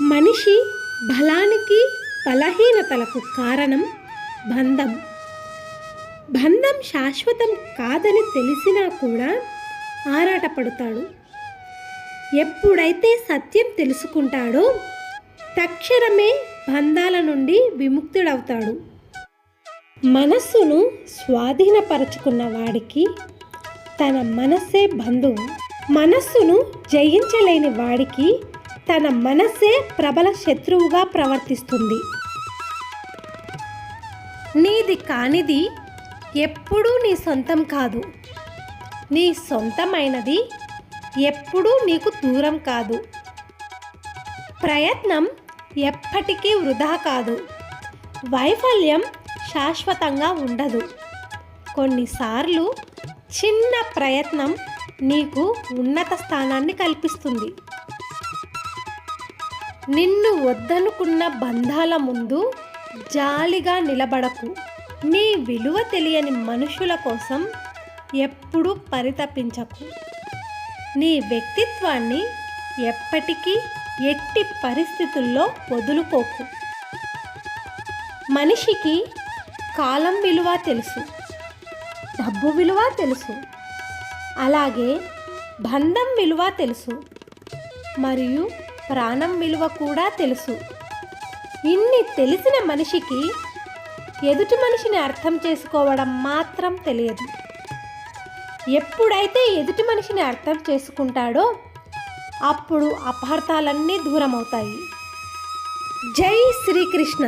మనిషి బలానికి బలహీనతలకు కారణం బంధం. బంధం శాశ్వతం కాదని తెలిసినా కూడా ఆరాటపడతాడు. ఎప్పుడైతే సత్యం తెలుసుకుంటాడో తక్షణమే బంధాల నుండి విముక్తుడవుతాడు. మనస్సును స్వాధీనపరచుకున్న వాడికి తన మనస్సే బంధువు. మనస్సును జయించలేని వాడికి తన మనస్సే ప్రబల శత్రువుగా ప్రవర్తిస్తుంది. నీది కానిది ఎప్పుడూ నీ సొంతం కాదు. నీ సొంతమైనది ఎప్పుడూ నీకు దూరం కాదు. ప్రయత్నం ఎప్పటికీ వృధా కాదు. వైఫల్యం శాశ్వతంగా ఉండదు. కొన్నిసార్లు చిన్న ప్రయత్నం నీకు ఉన్నత స్థానాన్ని కల్పిస్తుంది. నిన్ను వద్దనుకున్న బంధాల ముందు జాలిగా నిలబడకు. నీ విలువ తెలియని మనుషుల కోసం ఎప్పుడూ పరితపించకు. నీ వ్యక్తిత్వాన్ని ఎప్పటికీ ఎట్టి పరిస్థితుల్లో వదులుకోకు. మనిషికి కాలం విలువ తెలుసు డబ్బు విలువ తెలుసు అలాగే బంధం విలువ తెలుసు మరియు ప్రాణం విలువ కూడా తెలుసు. ఇన్ని తెలిసిన మనిషికి ఎదుటి మనిషిని అర్థం చేసుకోవడం మాత్రం తెలియదు. ఎప్పుడైతే ఎదుటి మనిషిని అర్థం చేసుకుంటాడో అప్పుడు అపార్థాలన్నీ దూరం అవుతాయి జై శ్రీకృష్ణ!